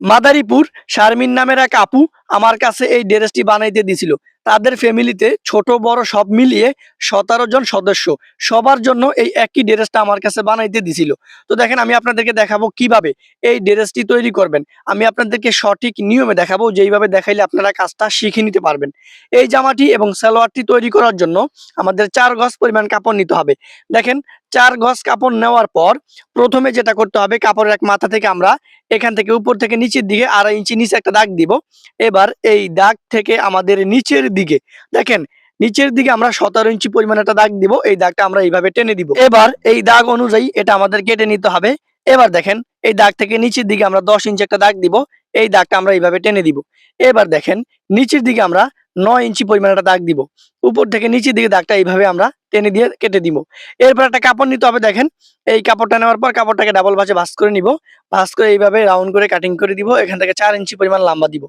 মাদারীপুর শারমিন নামের এক আপু আমার কাছে এই ড্রেসটি বানাইতে দিছিল। তাদের ফ্যামিলিতে ছোট, বড় সব মিলিয়ে সতেরো জন সদস্য। সবার জন্য এই একই ড্রেসটা আমার কাছে বানাইতে দিছিল। তো দেখেন, আমি আপনাদেরকে দেখাবো কীভাবে এই ড্রেসটি তৈরি করবেন। আমি আপনাদেরকে সঠিক নিয়মে দেখাবো, যেইভাবে দেখাইলে আপনারা কাজটা শিখে নিতে পারবেন। এই জামাটি এবং সালোয়ারটি তৈরি করার জন্য আমাদের চার গজ পরিমাণ কাপড় নিতে হবে। দেখেন, চার গজ কাপড় নেওয়ার পর প্রথমে যেটা করতে হবে, কাপড়ের এক মাথা থেকে আমরা এখান থেকে উপর থেকে নিচের দিকে আড়াই ইঞ্চি নিচে একটা দাগ দিব। এবার এই দাগ থেকে আমাদের নিচের দিকে। দেখেন, নিচের দিকে আমরা সতেরো ইঞ্চি পরিমাণ একটা দাগ দিব, এই দাগটা আমরা এইভাবে টেনে দিব। এবার এই দাগ অনুযায়ী এটা আমাদের কেটে নিতে হবে। এবার দেখেন, এই দাগ থেকে নিচের দিকে আমরা দশ ইঞ্চি একটা দাগ দিব, এই দাগটা আমরা এইভাবে টেনে দিব। এবার দেখেন, নিচের দিকে আমরা নয় ইঞ্চি পরিমাণ একটা দাগ দিব। উপর থেকে নিচের দিকে দাগটা এইভাবে আমরা টেনে দিয়ে কেটে দিব। এরপর একটা কাপড় নিতে হবে, দেখেন। এই কাপড়টা নেওয়ার পর কাপড়টাকে ডাবল ভাঁজে ভাঁজ করে নিব। ভাঁজ করে এইভাবে রাউন্ড করে কাটিং করে দিব। এখান থেকে চার ইঞ্চি পরিমাণ লম্বা দিব।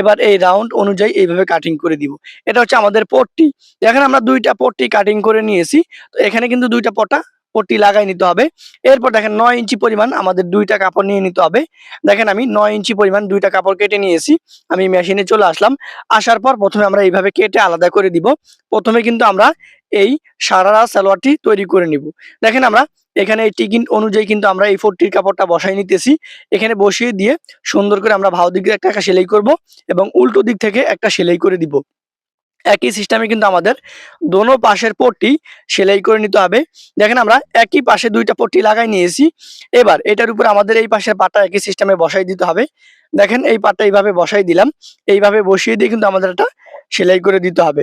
এবার এই রাউন্ড অনুযায়ী এইভাবে কাটিং করে দিব। এটা হচ্ছে আমাদের পট্টি। দেখেন আমরা দুইটা পট্টি কাটিং করে নিয়েছি। তো এখানে কিন্তু দুইটা পটা পট্টি লাগাই নিতে হবে। এরপর দেখেন নয় ইঞ্চি পরিমাণ আমাদের দুইটা কাপড় নিয়ে নিতে হবে। দেখেন আমি নয় ইঞ্চি পরিমাণ দুইটা কাপড় কেটে নিয়েছি। আমি মেশিনে চলে আসলাম। আসার পর প্রথমে আমরা এইভাবে কেটে আলাদা করে দিব। প্রথমে কিন্তু আমরা এই সারারা সালোয়ারটি তৈরি করে নিব। দেখেন আমরা এখানে এই টিকিন অনুযায়ী কিন্তু আমরা এই ফোরটির কাপড়টা বসাই নিতেছি। এখানে বসিয়ে দিয়ে সুন্দর করে আমরা ভাও দিক একটা সেলাই করব এবং উল্টো দিক থেকে একটা সেলাই করে দিব। একই সিস্টেমে কিন্তু আমাদের দোনো পাশের পট্টি সেলাই করে নিতে হবে। দেখেন আমরা একই পাশে দুইটা পট্টি লাগাই নিয়েছি। এবার এটার উপর আমাদের এই পাশের পাটা একই সিস্টেমে বসাই দিতে হবে। দেখেন এই পাটটা এইভাবে বসাই দিলাম। এইভাবে বসিয়ে দিয়ে কিন্তু আমাদের এটা সেলাই করে দিতে হবে।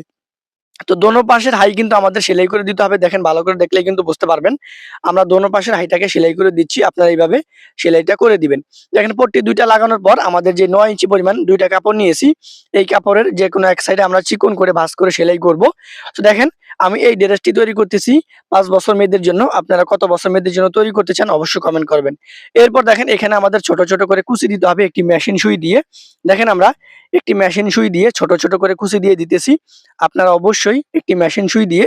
তো দোনো পাশের হাই কিন্তু আমাদের সেলাই করে দিতে হবে। দেখেন ভালো করে দেখলে কিন্তু বুঝতে পারবেন। আমরা দোনো পাশের হাইটাকে সেলাই করে দিচ্ছি। আপনারা এইভাবে সেলাইটা করে দিবেন। দেখেন পট্টি দুইটা লাগানোর পর আমাদের যে নয় ইঞ্চি পরিমাণ দুইটা কাপড় নিয়েছি, এই কাপড়ের যে কোনো এক সাইডে আমরা চিকন করে ভাঁজ করে সেলাই করব। তো দেখেন আমি এই ড্রেসটি তৈরি করতেছি পাঁচ বছর মেয়েদের জন্য। আপনারা কত বছর মেয়েদের জন্য তৈরি করতে চান অবশ্যই কমেন্ট করবেন। এরপর দেখেন এখানে আমাদের ছোট ছোট করে কুচি দিতে হবে একটি মেশিন সুই দিয়ে। দেখেন আমরা একটি মেশিন সুই দিয়ে ছোট ছোট করে কুচি দিয়ে দিতেছি। আপনারা অবশ্যই একটি মেশিন সুই দিয়ে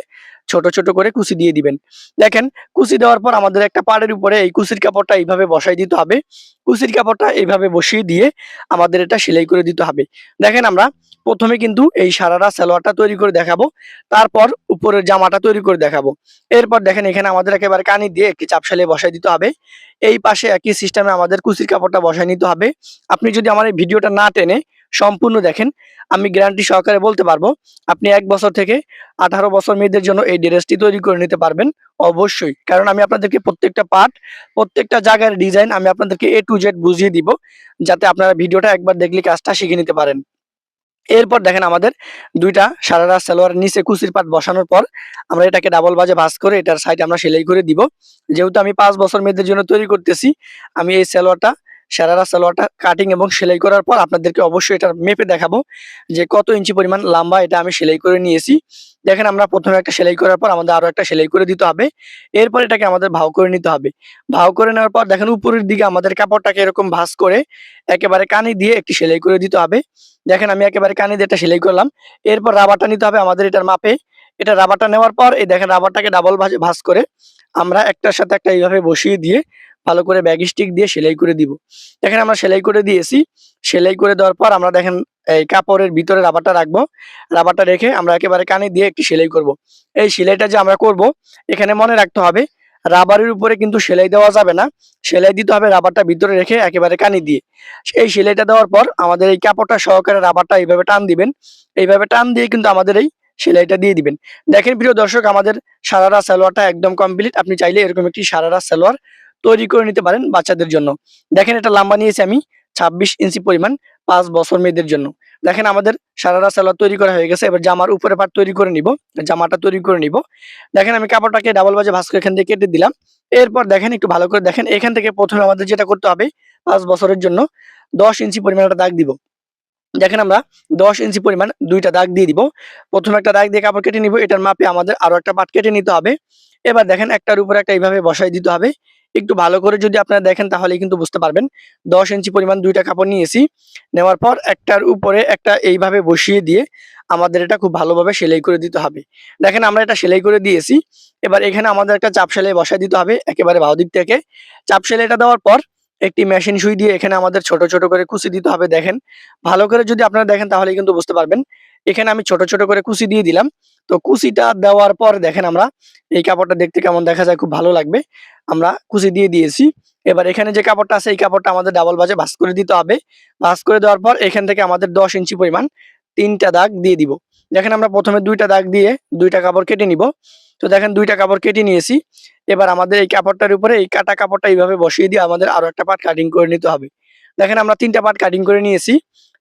ছোট ছোট করে কুচি দিয়ে দিবেন। দেখেন, কুচি দেওয়ার পর আমাদের একটা পাড়ের উপরে এই কুচির কাপড়টা এইভাবে বসাই দিতে হবে। কুচির কাপড়টা এইভাবে বসিয়ে দিয়ে আমাদের এটা সেলাই করে দিতে হবে। দেখেন আমরা প্রথমে কিন্তু এই সারারা সালোয়ারটা তৈরি করে দেখাবো, তারপর উপরের জামাটা তৈরি করে দেখাবো। এরপর দেখেন এখানে আমাদের একেবারে কানি দিয়ে একটি চাপ সেলাই বসাই দিতে হবে। এই পাশে একই সিস্টেমে আমাদের কুচির কাপড়টা বসাই নিতে হবে। আপনি যদি আমার এই ভিডিওটা না টেনে সম্পূর্ণ দেখেন, আমি গ্যারান্টি সহকারে বলতে পারব, আপনি এক বছর থেকে আঠারো বছর মেয়েদের জন্য এই ড্রেসটি তৈরি করে নিতে পারবেন, অবশ্যই। কারণ আমি আপনাদেরকে প্রত্যেকটা পার্ট প্রত্যেকটা জায়গার ডিজাইন আমি আপনাদেরকে এ টু জেড বুঝিয়ে দিব, যাতে আপনারা ভিডিওটা একবার দেখলে কাজটা শিখে নিতে পারেন। এরপর দেখেন আমাদের দুইটা সারারা সালোয়ার নিচে কুচির পাট বসানোর পর, আমরা এটাকে ডাবল বাজে ভাঁজ করে এটার সাইড আমরা সেলাই করে দিব। যেহেতু আমি পাঁচ বছর মেয়েদের জন্য তৈরি করতেছি, আমি এই সালোয়ারটা সারারা সালোয়ারটা কাটিং এবং সেলাই করার পর আপনাদেরকে অবশ্যই এটা মেপে দেখাবো যে কত ইঞ্চি পরিমাণ লম্বা এটা আমি সেলাই করে নিয়েছি। দেখেন আমরা প্রথমে একটা সেলাই করার পর আমাদের আরও একটা সেলাই করে দিতে হবে। এরপর এটাকে আমাদের ভাও করে নিতে হবে। ভাও করে নেওয়ার পর দেখেন উপরের দিকে আমাদের কাপড়টাকে এরকম ভাঁজ করে একেবারে কানি দিয়ে একটি সেলাই করে দিতে হবে। দেখেন আমি একেবারে কানি দিয়ে একটা সেলাই করলাম। এরপর রাবারটা নিতে হবে আমাদের এটার মাপে। এটা রাবারটা নেওয়ার পর এই দেখেন রাবারটাকে ডাবল ভাঁজ ভাঁজ করে আমরা একটার সাথে একটা এইভাবে বসিয়ে দিয়ে ভালো করে ব্যাগ স্টিক দিয়ে সেলাই করে দিব। দেখেন আমরা সেলাই করে দিয়েছি। সেলাই করে দেওয়ার পর আমরা দেখেন এই কাপড়ের ভিতরে রাবারটা রাখব। রাবারটা রেখে আমরা একেবারে কানে দিয়ে একটি সেলাই করব। এই সেলাইটা যে আমরা করব, এখানে মনে রাখতে হবে, রাবারের উপরে কিন্তু সেলাই দেওয়া যাবে না। সেলাই দিতে হবে রাবারটা ভিতরে রেখে একেবারে কানি দিয়ে। এই সেলাইটা দেওয়ার পর আমাদের এই কাপড়টা সহকারে রাবারটা এইভাবে টান দিবেন। এইভাবে টান দিয়ে কিন্তু আমাদের এই সেলাইটা দিয়ে দিবেন। দেখেন প্রিয় দর্শক, আমাদের সারারা সালোয়ারটা একদম কমপ্লিট আপনি চাইলে এরকম একটি সারারা সালোয়ার তৈরি করে নিতে পারেন বাচ্চাদের জন্য। দেখেন এটা লম্বা নিয়েছি আমি, ছাব্বিশ ইঞ্চি পরিমাণ পাঁচ বছর মেয়েদের জন্য। দেখেন আমাদের সারারা সালোয়ার তৈরি করা হয়ে গেছে, এবার জামার উপরে পাট তৈরি করে নিব, জামাটা তৈরি করে নিব। দেখেন আমি কাপড়টাকে ডাবল বাজে ভাস্কর এখান থেকে কেটে দিলাম। এরপর দেখেন একটু ভালো করে দেখেন, এখান থেকে প্রথমে আমাদের যেটা করতে হবে পাঁচ বছরের জন্য দশ ইঞ্চি পরিমাণ একটা দাগ দিব। দেখেন আমরা দশ ইঞ্চি পরিমাণ দুইটা দাগ দিয়ে দিব। প্রথমে একটা দাগ দিয়ে কাপড় কেটে নিব, এটার মাপে আমাদের আরও একটা পাট কেটে নিতে হবে। এবার দেখেন একটার উপরে একটা এইভাবে বসাই দিতে হবে। একটু ভালো করে যদি আপনারা দেখেন তাহলে কিন্তু বুঝতে পারবেন। দশ ইঞ্চি পরিমাণ দুইটা কাপড় নিয়েছি। নেওয়ার পর একটার উপরে একটা এইভাবে বসিয়ে দিয়ে আমাদের এটা খুব ভালোভাবে সেলাই করে দিতে হবে। দেখেন আমরা এটা সেলাই করে দিয়েছি। এবার এখানে আমাদের একটা চাপ সেলাই বসাই দিতে হবে একেবারে বাউ দিক থেকে। চাপ সেলাইটা দেওয়ার পর একটি মেশিন সুই দিয়ে এখানে আমাদের ছোট ছোট করে কুচি দিতে হবে দেখেন। ভালো করে যদি আপনারা দেখেন তাহলে কিন্তু বুঝতে পারবেন। এখানে আমি ছোট ছোট করে কুচি দিয়ে দিলাম। তো কুচিটা দেওয়ার পর দেখেন আমরা, এই কাপড়টা দেখতে কেমন দেখা যায়, খুব ভালো লাগবে। আমরা কুচি দিয়ে দিয়েছি। এবার এখানে যে কাপড়টা আছে, এই কাপড়টা আমাদের ডাবল বাজে ভাঁজ করে দিতে হবে। ভাঁজ করে দেওয়ার পর এখান থেকে আমাদের দশ ইঞ্চি পরিমাণ তিনটা দাগ দিয়ে দিব। দেখেন আমরা প্রথমে দুইটা দাগ দিয়ে দুইটা কাপড় কেটে নিব। তো দেখেন দুইটা কাপড় কেটে নিয়েছি। এবার আমাদের এই কাপড়টার উপরে, এই কাটা কাপড়টা এইভাবে বসিয়ে দিয়ে আমাদের আরও একটা পার্ট কাটিং করে নিতে হবে। দেখেন আমরা তিনটা পার্ট কাটিং করে নিয়েছি।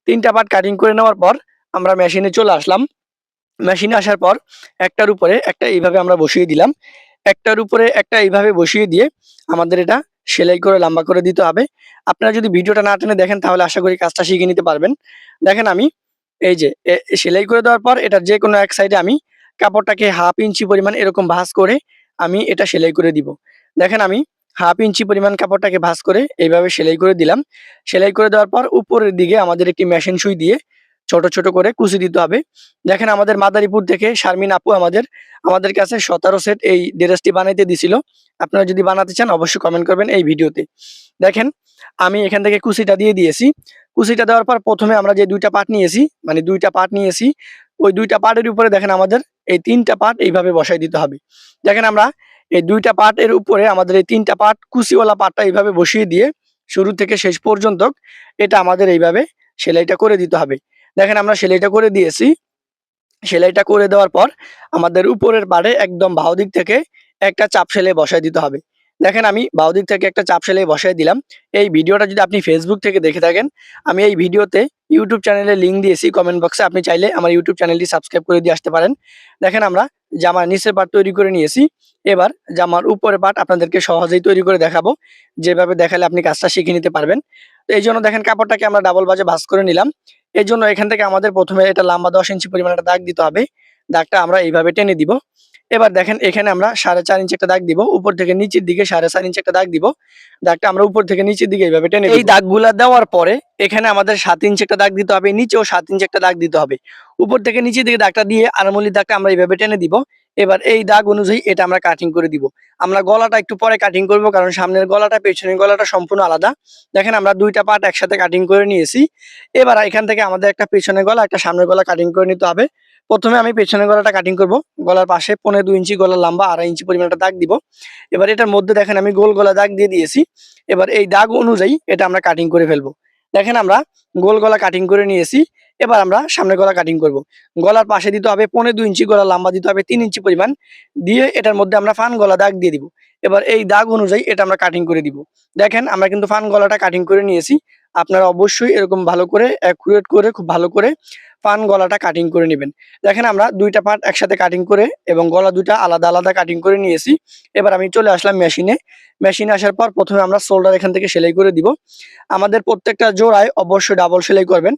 তিনটা পার্ট কাটিং করে নেওয়ার পর আমরা মেশিনে চলে আসলাম। মেশিনে আসার পর একটার উপরে একটা এইভাবে আমরা বসিয়ে দিলাম। একটার উপরে একটা এইভাবে বসিয়ে দিয়ে আমাদের এটা সেলাই করে, লম্বা করে দিতে হবে। আপনারা যদি ভিডিওটা না টেনে দেখেন, তাহলে আশা করি কাজটা শিখে নিতে পারবেন। দেখেন আমি এই যে সেলাই করে দেওয়ার পর এটা যে কোনো এক সাইডে আমি কাপড়টাকে হাফ ইঞ্চি পরিমাণ এরকম ভাঁজ করে আমি এটা সেলাই করে দিব। দেখেন আমি হাফ ইঞ্চি পরিমাণ কাপড়টাকে ভাঁজ করে এইভাবে সেলাই করে দিলাম। সেলাই করে দেওয়ার পর উপরের দিকে আমাদের একটি মেশিন সুই দিয়ে ছোট ছোট করে কুচি দিতে হবে। দেখেন আমাদের মাদারীপুর থেকে শারমিন আপু আমাদের আমাদের কাছে সতেরো সেট এই ড্রেসটি বানাইতে দিছিল। আপনারা যদি বানাতে চান অবশ্যই কমেন্ট করবেন এই ভিডিওতে। দেখেন, আমি এখান থেকে কুচিটা দিয়ে দিয়েছি। কুচিটা দেওয়ার পর প্রথমে আমরা যে দুইটা পার্ট নিয়েছি মানে দুইটা পার্ট নিয়েছি, ওই দুইটা পার্টের উপরে দেখেন আমাদের এই তিনটা পার্ট এইভাবে বসাই দিতে হবে। দেখেন আমরা এই দুইটা পার্টের উপরে আমাদের এই তিনটা পার্ট কুচিওয়ালা পার্টটা এইভাবে বসিয়ে দিয়ে শুরু থেকে শেষ পর্যন্ত এটা আমাদের এইভাবে সেলাইটা করে দিতে হবে। দেখেন আমরা সেলাইটা করে দিয়েছি। সেলাইটা করে দেওয়ার পর আমাদের উপরের পাড়ে একদম বাউ দিক থেকে একটা চাপ সেলাই বসাই দিতে হবে। দেখেন আমি বাউ দিক থেকে একটা চাপ সেলাই বসাই দিলাম। এই ভিডিওটা যদি আপনি ফেসবুক থেকে দেখে থাকেন, আমি এই ভিডিওতে ইউটিউব চ্যানেলে লিঙ্ক দিয়েছি কমেন্ট বক্সে আপনি চাইলে আমার ইউটিউব চ্যানেলটি সাবস্ক্রাইব করে দিয়ে আসতে পারেন। দেখেন আমরা জামার নিচের পাট তৈরি করে নিয়েছি। এবার জামার উপরের পাট আপনাদেরকে সহজেই তৈরি করে দেখাবো। যেভাবে দেখালে আপনি কাজটা শিখে নিতে পারবেন। তো এই জন্য দেখেন কাপড়টাকে আমরা ডাবল বাজে ভাঁজ করে নিলাম। এই জন্য এখান থেকে আমাদের প্রথমে এটা লম্বা দশ ইঞ্চি পরিমাণ একটা দাগ দিতে হবে। দাগটা আমরা এইভাবে টেনে দিব। এবার দেখেন এখানে আমরা সাড়ে চার ইঞ্চি একটা দাগ দিব উপর থেকে নিচের দিকে সাড়ে চার ইঞ্চি একটা দাগ দিব। দাগটা আমরা উপর থেকে নিচের দিকে এইভাবে টেনে এই দাগগুলা দেওয়ার পরে এখানে আমাদের সাত ইঞ্চি একটা দাগ দিতে হবে নিচেও সাত ইঞ্চি একটা দাগ দিতে হবে। উপর থেকে নিচের দিকে দাগটা দিয়ে আনমলির দাগটা আমরা এইভাবে টেনে দিব। এবার এই দাগ অনুযায়ী এটা আমরা কাটিং করে দিব। আমরা গলাটা একটু পরে কাটিং করব, কারণ সামনের গলাটা, পেছনের গলাটা সম্পূর্ণ আলাদা। দেখেন আমরা দুইটা পার্ট একসাথে কাটিং করে নিয়েছি। এবার এখান থেকে আমাদের একটা পেছনের গলা, একটা সামনের গলা কাটিং করে নিতে হবে। প্রথমে আমি পেছনের গলাটা কাটিং করব। গলার পাশে পনেরো দুই ইঞ্চি গলা লম্বা, আড়াই ইঞ্চি পরিমাণটা দাগ দিব। এবার এটার মধ্যে দেখেন আমি গোল গলা দাগ দিয়ে দিয়েছি। এবার এই দাগ অনুযায়ী এটা আমরা কাটিং করে ফেলব। দেখেন আমরা গোল গলা কাটিং করে নিয়েছি। এবার আমরা সামনের গলা কাটিং করব। গলার পাশে দিতে হবে পনেরো দুই ইঞ্চি গলা লম্বা দিতে হবে তিন ইঞ্চি পরিমাণ। দিয়ে এটার মধ্যে আমরা ফান গলা দাগ দিয়ে দিব। এবার এই দাগ অনুযায়ী এটা আমরা কাটিং করে দিব। দেখেন, আমরা কিন্তু ফান গলাটা কাটিং করে নিয়েছি। আপনারা অবশ্যই এরকম ভালো করে অ্যাকুরেট করে, খুব ভালো করে ফান গলাটা কাটিং করে নেবেন। দেখেন আমরা দুইটা পার্ট একসাথে কাটিং করে এবং গলা দুইটা আলাদা আলাদা কাটিং করে নিয়েছি। এবার আমি চলে আসলাম মেশিনে মেশিনে আসার পর প্রথমে আমরা শোল্ডার এখান থেকে সেলাই করে দিব। আমাদের প্রত্যেকটা জোড়ায় অবশ্যই ডাবল সেলাই করবেন।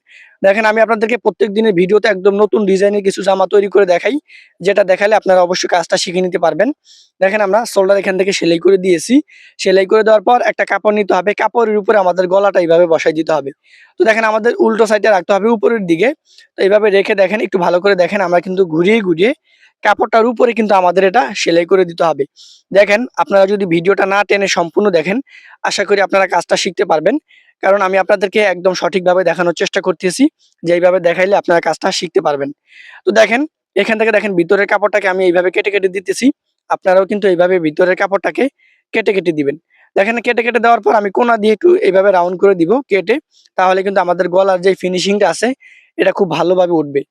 দেখেন আমি আপনাদেরকে প্রত্যেক দিনের ভিডিওতে একদম নতুন ডিজাইনের কিছু জামা তৈরি করে দেখাই, যেটা দেখালে আপনারা অবশ্যই কাজটা শিখে নিতে পারবেন। দেখেন আমরা শোল্ডার এখান থেকে সেলাই করে দিয়েছি। সেলাই করে দেওয়ার পর একটা কাপড় নিতে হবে। কাপড়ের উপরে আমাদের গলাটা এইভাবে বসাই দিতে হবে। তো দেখেন আমাদের উল্টো সাইডে রাখতে হবে, উপরের দিকে। তো এইভাবে রেখে দেখেন, একটু ভালো করে দেখেন, আমরা কিন্তু ঘুরিয়ে ঘুরিয়ে কাপড়টার উপরে কিন্তু আমাদের এটা সেলাই করে দিতে হবে। দেখেন, আপনারা যদি ভিডিওটা না টেনে সম্পূর্ণ দেখেন, আশা করি আপনারা কাজটা শিখতে পারবেন। কারণ আমি আপনাদেরকে একদম সঠিকভাবে দেখানোর চেষ্টা করতেছি, যে এইভাবে দেখাইলে আপনারা কাজটা শিখতে পারবেন। তো দেখেন, এখান থেকে দেখেন, ভিতরের কাপড়টাকে আমি এইভাবে কেটে কেটে দিতেছি। আপনারাও কিন্তু এইভাবে ভিতরের কাপড়টাকে কেটে কেটে দিবেন। দেখেন কেটে কেটে দেওয়ার পর আমি কোনা দিয়ে একটু এইভাবে রাউন্ড করে দিব কেটে, তাহলে কিন্তু আমাদের গলার যে ফিনিশিংটা আছে, এটা খুব ভালোভাবে উঠবে।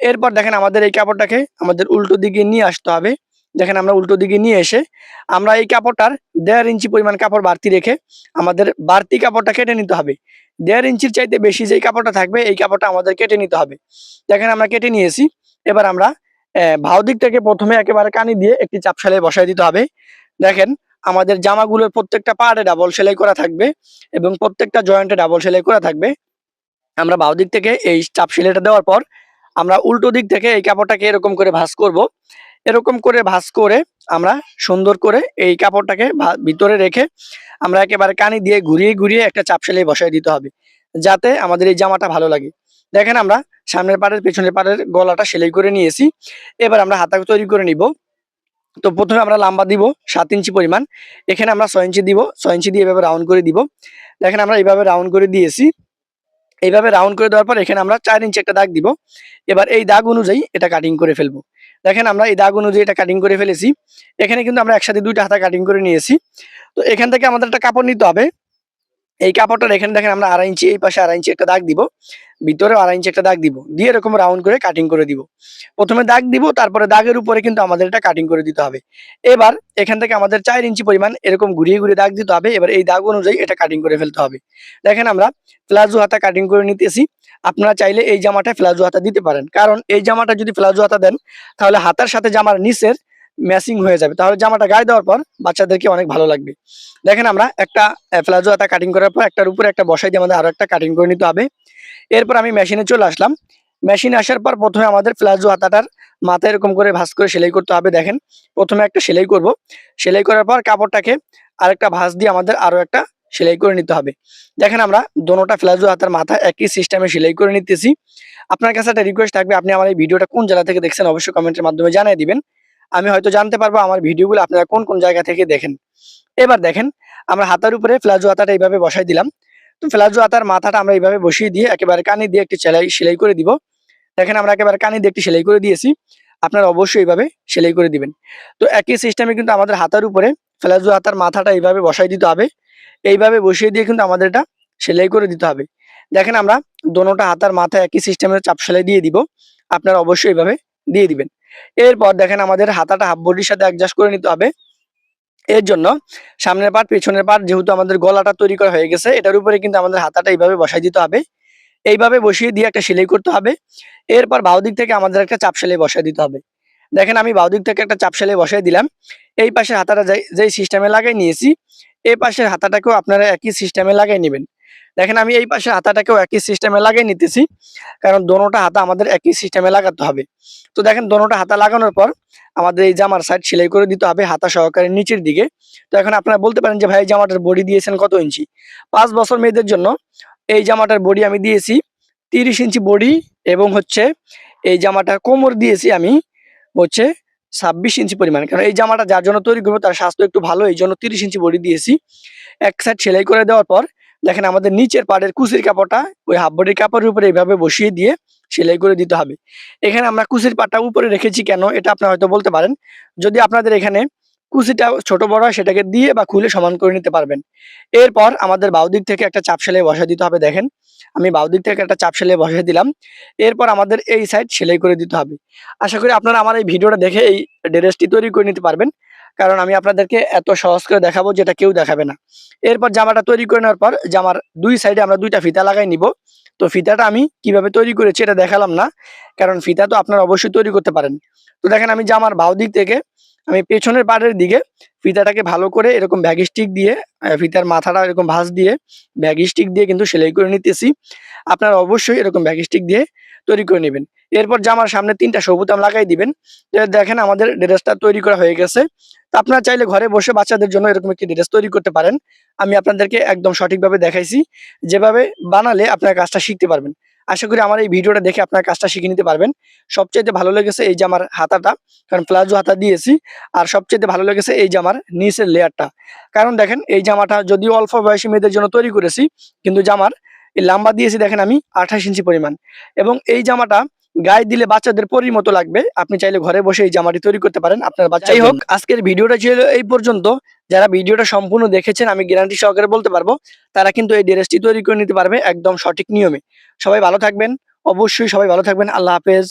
এরপর দেখেন আমাদের এই কাপড়টাকে আমাদের উল্টো দিকে নিয়ে আসতে হবে। দেখেন আমরা উল্টো দিকে নিয়ে এসে আমরা এই কাপড়টার দেড় ইঞ্চি পরিমাণ কাপড় বাড়তি রেখে আমাদের বাড়তি কাপড়টা কেটে নিতে হবে। দেড় ইঞ্চির চাইতে বেশি যেই কাপড়টা থাকবে, এই কাপড়টা আমাদের কেটে নিতে হবে। দেখেন আমরা কেটে নিয়েছি। এবার আমরা ভাও দিক থেকে প্রথমে একেবারে কানি দিয়ে একটি চাপ সেলাই বসাই দিতে হবে। দেখেন আমাদের জামাগুলোর প্রত্যেকটা পাড়ে ডাবল সেলাই করা থাকবে এবং প্রত্যেকটা জয়েন্টে ডাবল সেলাই করা থাকবে। আমরা বাউ দিক থেকে এই চাপ সেলাইটা দেওয়ার পর আমরা উল্টো দিক থেকে এই কাপড়টাকে এরকম করে ভাঁজ করব। এরকম করে ভাঁজ করে আমরা সুন্দর করে এই কাপড়টাকে ভিতরে রেখে আমরা একেবারে কানি দিয়ে ঘুরিয়ে ঘুরিয়ে একটা চাপ সেলাই বসাই দিতে হবে, যাতে আমাদের এই জামাটা ভালো লাগে। দেখেন আমরা সামনের পাড়ের পেছনের পাড়ের গলাটা সেলাই করে নিয়েছি। এবার আমরা হাতা তৈরি করে নিব। তো প্রথমে আমরা লাম্বা দিব, সাত ইঞ্চি পরিমাণ। এখানে আমরা ছয় ইঞ্চি দিব, ছয় ইঞ্চি দিয়ে এভাবে রাউন্ড করে দিব। দেখেন আমরা এইভাবে রাউন্ড করে দিয়েছি। এইভাবে রাউন্ড করে দেওয়ার পর এখানে আমরা চার ইঞ্চি একটা দাগ দিব। এবার এই দাগ অনুযায়ী এটা কাটিং করে ফেলব। দেখেন আমরা এই দাগ অনুযায়ী এটা কাটিং করে ফেলেছি। এখানে কিন্তু আমরা একসাথে দুইটা হাতা কাটিং করে নিয়েছি। তো এখান থেকে আমাদের একটা কাপড় নিতে হবে। এই কাপড়টার এখানে দেখেন আমরা আড়াই ইঞ্চি, এই পাশে আড়াই ইঞ্চি একটা দাগ দিব ভিতরে আড়াই ইঞ্চি একটা দাগ দিব। দিয়ে এরকম রাউন্ড করে কাটিং করে দিব। প্রথমে দাগ দিব, তারপরে দাগের উপরে কিন্তু আমাদের এটা কাটিং করে দিতে হবে। এবার এখান থেকে আমাদের চার ইঞ্চি পরিমাণ এরকম ঘুরিয়ে ঘুরিয়ে দাগ দিতে হবে। এবার এই দাগ অনুযায়ী এটা কাটিং করে ফেলতে হবে। দেখেন আমরা প্লাজো হাতা কাটিং করে নিতেছি। আপনারা চাইলে এই জামাটা প্লাজো হাতা দিতে পারেন। কারণ এই জামাটা যদি প্লাজো হাতা দেন, তাহলে হাতার সাথে জামার নিচের ম্যাচিং হয়ে যাবে। তাহলে জামাটা গায়ে দেওয়ার পর বাচ্চাদেরকে অনেক ভালো লাগবে। দেখেন আমরা একটা প্লাজো হাতা কাটিং করার পর একটার উপরে একটা বসাই দিয়ে আমাদের আরও একটা কাটিং করে নিতে হবে। এরপর আমি মেশিনে চলে আসলাম। মেশিনে আসার পর প্রথমে আমাদের প্লাজো হাতাটার মাথা এরকম করে ভাঁজ করে সেলাই করতে হবে। দেখেন, প্রথমে একটা সেলাই করব। সেলাই করার পর কাপড়টাকে আরেকটা ভাঁজ দিয়ে আমাদের আরও একটা সেলাই করে নিতে হবে। দেখেন আমরা দোনোটা প্লাজো হাতার মাথা একই সিস্টেমে সেলাই করে নিতেছি। আপনার কাছে একটা রিকোয়েস্ট থাকবে, আপনি আমার এই ভিডিওটা কোন জেলা থেকে দেখছেন অবশ্যই কমেন্টের মাধ্যমে জানিয়ে দিবেন। আমি হয়তো জানতে পারব আমার ভিডিওগুলো আপনারা কোন কোন জায়গা থেকে দেখেন। এবার দেখেন, আমরা হাতার উপরে প্লাজো হাতাটা এইভাবে বসাই দিলাম। তো প্লাজো হাতার মাথাটা আমরা এইভাবে বসিয়ে দিয়ে একেবারে কানি দিয়ে একটি সেলাই সেলাই করে দিব। দেখেন আমরা একেবারে কানি দিয়ে একটি সেলাই করে দিয়েছি। আপনারা অবশ্যই এইভাবে সেলাই করে দিবেন। তো একই সিস্টেমে কিন্তু আমাদের হাতার উপরে প্লাজো হাতার মাথাটা এইভাবে বসাই দিতে হবে। এইভাবে বসিয়ে দিয়ে কিন্তু আমাদের এটা সেলাই করে দিতে হবে। দেখেন আমরা দোনোটা হাতার মাথায় একই সিস্টেমের চাপ সেলাই দিয়ে দিব। আপনারা অবশ্যই এইভাবে দিয়ে দিবেন। এরপর দেখেন আমাদের হাতাটা হাফ বডির সাথে অ্যাডজাস্ট করে নিতে হবে। এর জন্য সামনের পাট পেছনের পাট যেহেতু আমাদের গলাটা তৈরি করা হয়ে গেছে, এটার উপরে কিন্তু আমাদের হাতাটা এইভাবে বসাই দিতে হবে। এইভাবে বসিয়ে দিয়ে একটা সেলাই করতে হবে। এরপর বাউ দিক থেকে আমাদের একটা চাপ সেলাই বসাই দিতে হবে। দেখেন আমি বাউ দিক থেকে একটা চাপ সেলাই বসাই দিলাম। এই পাশের হাতাটা যে সিস্টেমে লাগাই নিয়েছি, এই পাশের হাতাটাকেও আপনারা একই সিস্টেমে লাগাই নেবেন। দেখেন, আমি এই পাশের হাতাটাকেও একই সিস্টেমে লাগাই নিতেছি, কারণ দোনোটা হাতা আমাদের একই সিস্টেমে লাগাতে হবে। তো দেখেন, দোনোটা হাতা লাগানোর পর আমাদের এই জামার সাইড সেলাই করে দিতে হবে হাতা সহকারে নিচের দিকে। তো এখন আপনারা বলতে পারেন যে, ভাই জামাটার বডি দিয়েছেন কত ইঞ্চি? পাঁচ বছর মেয়েদের জন্য এই জামাটার বডি আমি দিয়েছি তিরিশ ইঞ্চি বডি এবং হচ্ছে এই জামাটার কোমর দিয়েছি আমি হচ্ছে ছাব্বিশ ইঞ্চি পরিমাণ। কারণ এই জামাটা যার জন্য তৈরি করব, তার স্বাস্থ্য একটু ভালো, এই জন্য তিরিশ ইঞ্চি বডি দিয়েছি। এক সাইড সেলাই করে দেওয়ার পর দেখেন আমাদের নিচের পাড়ের কুচির কাপড়টা, ওই হাফ বডির কাপড়ের উপরে এইভাবে বসিয়ে দিয়ে সেলাই করে দিতে হবে। এখানে আমরা কুচির পাটটা উপরে রেখেছি কেন, এটা আপনারা হয়তো বলতে পারেন। যদি আপনাদের এখানে কুচিটা ছোট বড় হয়, সেটাকে দিয়ে বা খুলে সমান করে নিতে পারবেন। এরপর আমাদের বাউদিক থেকে একটা চাপ সেলাই বসা দিতে হবে, দেখেন। আমি বাউদিক থেকে একটা চাপ সেলাই বসিয়ে দিলাম। এরপর আমাদের এই সাইড সেলাই করে দিতে হবে। আশা করি আপনারা আমার এই ভিডিওটা দেখে এই ড্রেসটি তৈরি করে নিতে পারবেন। কারণ আমি আপনাদেরকে এত সহজ করে দেখাবো যেটা কেউ দেখাবে না। এরপর জামাটা তৈরি করে নেওয়ার পর জামার দুই সাইডে আমরা দুইটা ফিতা লাগাই নিব। তো ফিতাটা আমি কীভাবে তৈরি করেছি এটা দেখালাম না, কারণ ফিতা তো আপনারা অবশ্যই তৈরি করতে পারেন। তো দেখেন আমি জামার বাউ দিক থেকে আমি পেছনের পাড়ের দিকে ফিতাটাকে ভালো করে এরকম ব্যাগ স্টিক দিয়ে ফিতার মাথাটা এরকম ভাঁজ দিয়ে ব্যাগ স্টিক দিয়ে কিন্তু সেলাই করে নিতেছি। আপনারা অবশ্যই এরকম ব্যাগ স্টিক দিয়ে তৈরি করে নেবেন। এরপর জামার সামনে তিনটা সবুতাম লাগাই দিবেন। দেখেন আমাদের ড্রেসটা তৈরি করা হয়ে গেছে। তো আপনারা চাইলে ঘরে বসে বাচ্চাদের জন্য এরকম একটি ড্রেস তৈরি করতে পারেন। আমি আপনাদেরকে একদম সঠিকভাবে দেখাইছি। যেভাবে বানালে আপনার কাজটা শিখতে পারবেন। আশা করি আমার এই ভিডিওটা দেখে আপনার কাজটা শিখে নিতে পারবেন। সবচেয়ে ভালো লেগেছে এই জামার হাতাটা, কারণ প্লাজো হাতা দিয়েছি। আর সবচেয়ে ভালো লেগেছে এই জামার নিচের লেয়ারটা। কারণ দেখেন, এই জামাটা যদিও অল্প বয়সী মেয়েদের জন্য তৈরি করেছি, কিন্তু জামার এই লাম্বা দিয়েছি দেখেন আমি আঠাশ ইঞ্চি পরিমাণ। এবং এই জামাটা গায়ে দিলে বাচ্চাদের পরির মতো লাগবে। আপনি চাইলে ঘরে বসে এই জামাটি তৈরি করতে পারেন। আপনার বাচ্চাই হোক আজকের ভিডিওটা ছিল এই পর্যন্ত। যারা ভিডিওটা সম্পূর্ণ দেখেছেন আমি গ্যারান্টি সহকারে বলতে পারব তারা কিন্তু এই ড্রেসটি তৈরি করে নিতে পারবে একদম সঠিক নিয়মে। সবাই ভালো থাকবেন। অবশ্যই সবাই ভালো থাকবেন। আল্লাহ হাফেজ।